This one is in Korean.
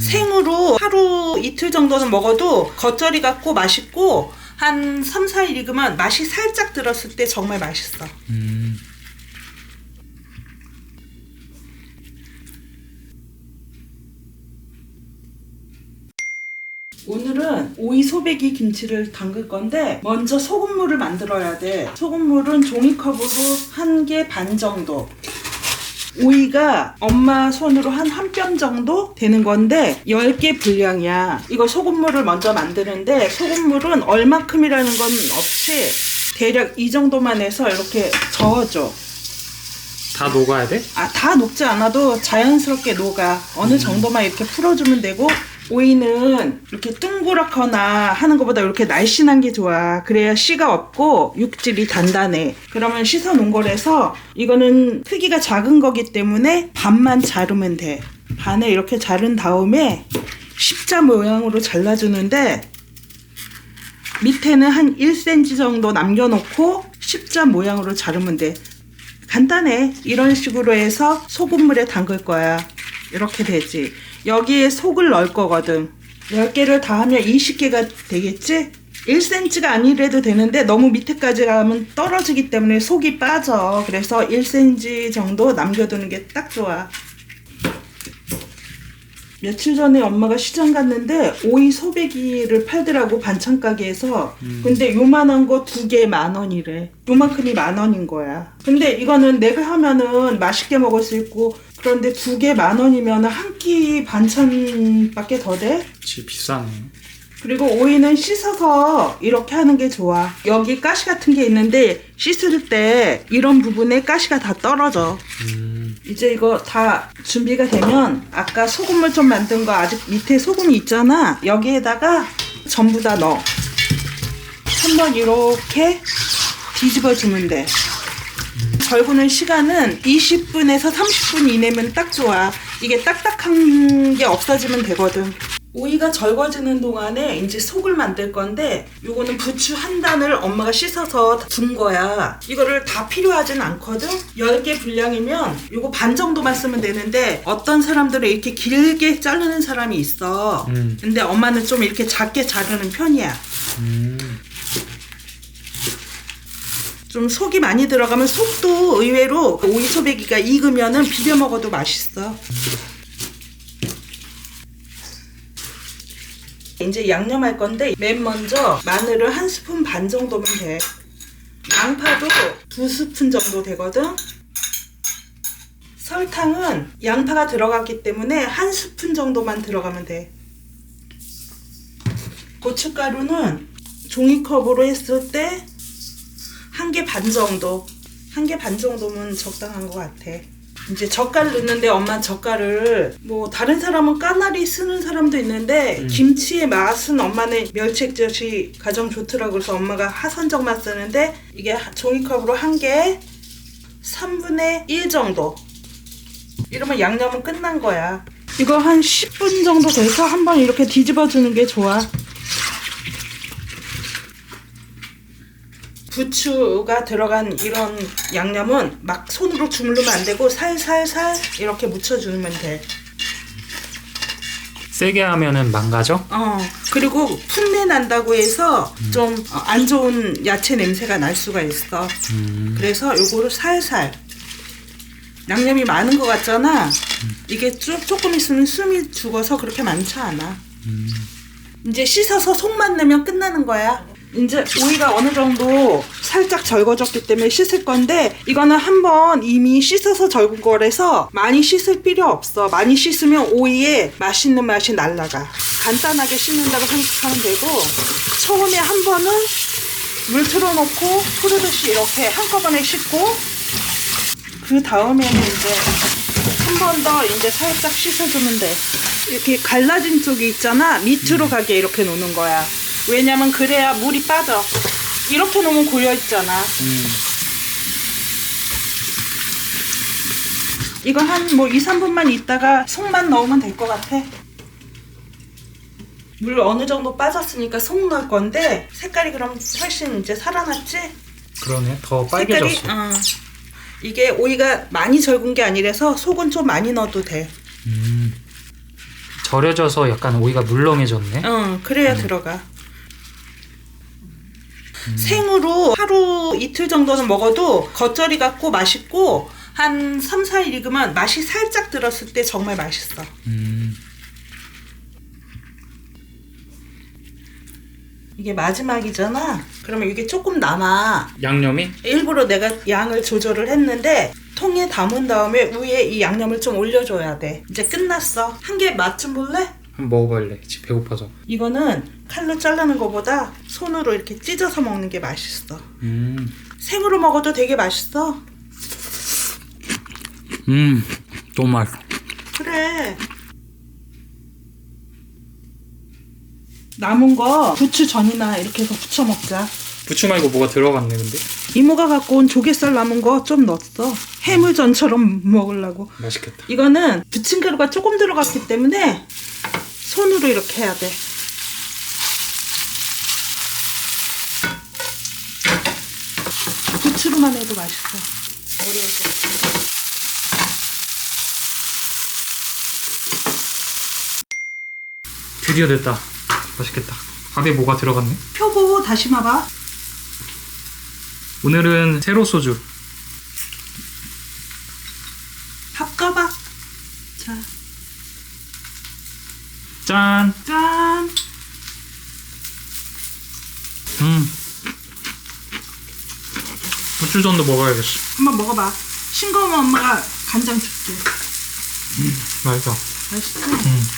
생으로 하루 이틀 정도는 먹어도 겉절이 같고 맛있고 한 3, 4일 익으면 맛이 살짝 들었을 때 정말 맛있어. 음. 오늘은 오이 소배기 김치를 담글 건데 먼저 소금물을 만들어야 돼. 소금물은 종이컵으로 한 개 반 정도. 오이가 엄마 손으로 한 한 뼘 정도 되는 건데 10개 분량이야. 이거 소금물을 먼저 만드는데 소금물은 얼마큼이라는 건 없이 대략 이 정도만 해서 이렇게 저어줘. 다 녹아야 돼? 아, 다 녹지 않아도 자연스럽게 녹아. 어느 정도만 이렇게 풀어주면 되고, 오이는 이렇게 둥그렇거나 하는 것보다 이렇게 날씬한 게 좋아. 그래야 씨가 없고 육질이 단단해. 그러면 씻어 놓은 거라서 이거는 크기가 작은 거기 때문에 반만 자르면 돼. 반을 이렇게 자른 다음에 십자 모양으로 잘라주는데 밑에는 한 1cm 정도 남겨놓고 십자 모양으로 자르면 돼. 간단해. 이런 식으로 해서 소금물에 담글 거야. 이렇게 되지. 여기에 속을 넣을 거거든. 10개를 다 하면 20개가 되겠지? 1cm가 아니래도 되는데 너무 밑에까지 가면 떨어지기 때문에 속이 빠져. 그래서 1cm 정도 남겨두는 게 딱 좋아. 며칠 전에 엄마가 시장 갔는데 오이 소배기를 팔더라고 반찬 가게에서 근데 요만한 거 두 개 만 원이래 요만큼이 만 원인 거야 근데 이거는 내가 하면은 맛있게 먹을 수 있고 그런데 두 개 만 원이면 한 끼 반찬밖에 더 돼? 그치 비싸네. 그리고 오이는 씻어서 이렇게 하는 게 좋아. 여기 가시 같은 게 있는데 씻을 때 이런 부분에 가시가 다 떨어져. 음. 이제 이거 다 준비가 되면 아까 소금물 좀 만든 거 아직 밑에 소금이 있잖아. 여기에다가 전부 다 넣어. 한번 이렇게 뒤집어 주면 돼. 절구는 시간은 20분에서 30분 이내면 딱 좋아. 이게 딱딱한 게 없어지면 되거든. 오이가 절거지는 동안에 이제 속을 만들 건데 요거는 부추 한 단을 엄마가 씻어서 둔 거야. 이거를 다 필요하진 않거든. 10개 분량이면 요거 반 정도만 쓰면 되는데 어떤 사람들은 이렇게 길게 자르는 사람이 있어. 음. 근데 엄마는 좀 이렇게 작게 자르는 편이야. 음. 좀 속이 많이 들어가면 속도 의외로 오이 소배기가 익으면은 비벼 먹어도 맛있어. 이제 양념할 건데 맨 먼저 마늘을 한 스푼 반 정도면 돼. 양파도 두 스푼 정도 되거든. 설탕은 양파가 들어갔기 때문에 한 스푼 정도만 들어가면 돼. 고춧가루는 종이컵으로 했을 때 한 개 반 정도 한 개 반 정도면 적당한 것 같아. 이제 젓갈 넣는데 엄마 젓갈을 뭐 다른 사람은 까나리 쓰는 사람도 있는데 음. 김치의 맛은 엄마는 멸치액젓이 가장 좋더라고. 그래서 엄마가 하선정만 쓰는데 이게 하- 종이컵으로 한 개 3분의 1 정도. 이러면 양념은 끝난 거야. 이거 한 10분 정도 돼서 한번 이렇게 뒤집어 주는 게 좋아 부추가 들어간 이런 양념은 막 손으로 주물르면 안 되고 살살살 이렇게 묻혀주면 돼. 세게 하면은 망가져? 어 그리고 풋내 난다고 해서 좀 안 좋은 야채 냄새가 날 수가 있어. 음. 그래서 요거를 살살 양념이 많은 것 같잖아. 이게 쭉 조금 있으면 숨이 죽어서 그렇게 많지 않아. 음. 이제 씻어서 속만 내면 끝나는 거야. 이제 오이가 어느 정도 살짝 절거졌기 때문에 씻을 건데 이거는 한번 이미 씻어서 절군 거라서 많이 씻을 필요 없어. 많이 씻으면 오이에 맛있는 맛이 날라가. 간단하게 씻는다고 생각하면 되고 처음에 한 번은 물 틀어놓고 후르듯이 이렇게 한꺼번에 씻고 그 다음에는 이제 한 번 더 이제 살짝 씻어주면 돼. 이렇게 갈라진 쪽이 있잖아. 밑으로 가게 이렇게 놓는 거야. 왜냐면 그래야 물이 빠져. 이렇게 놓으면 고여 있잖아. 음. 이거 한 뭐 2, 3분만 있다가 속만 넣으면 될 것 같아. 물 어느 정도 빠졌으니까 속 넣을 건데 색깔이 그럼 훨씬 이제 살아났지? 그러네. 더 색깔이 빨개졌어. 어. 이게 오이가 많이 절군 게 아니라서 속은 좀 많이 넣어도 돼. 음. 절여져서 약간 오이가 물렁해졌네. 응, 그래야 들어가. 생으로 하루 이틀 정도는 먹어도 겉절이 같고 맛있고 한 3, 4일 익으면 맛이 살짝 들었을 때 정말 맛있어. 음. 이게 마지막이잖아. 그러면 이게 조금 남아. 양념이? 일부러 내가 양을 조절을 했는데 통에 담은 다음에 위에 이 양념을 좀 올려줘야 돼. 이제 끝났어. 한 개 맛 좀 볼래? 한번 먹어볼래. 지금 배고파서. 이거는 칼로 자르는 것보다 손으로 이렇게 찢어서 먹는 게 맛있어. 음. 생으로 먹어도 되게 맛있어. 음. 너무 맛있어. 그래. 남은 거 부추 전이나 이렇게 해서 부쳐 먹자. 부추 말고 뭐가 들어갔네 근데. 이모가 갖고 온 조개살 남은 거 좀 넣었어. 해물전처럼 먹으려고. 맛있겠다. 이거는 부침가루가 조금 들어갔기 때문에 손으로 이렇게 해야 돼. 부추로만 해도 맛있어. 어려울 거 없어. 드디어 됐다. 맛있겠다. 밥에 뭐가 들어갔네? 표고 다시 마봐. 오늘은 세로 소주. 밥 까봐. 자, 짠. 짠. 음. 부추전도 먹어야겠어. 한번 먹어봐. 싱거우면 엄마가 간장 줄게. 맛있어. 맛있지? 음.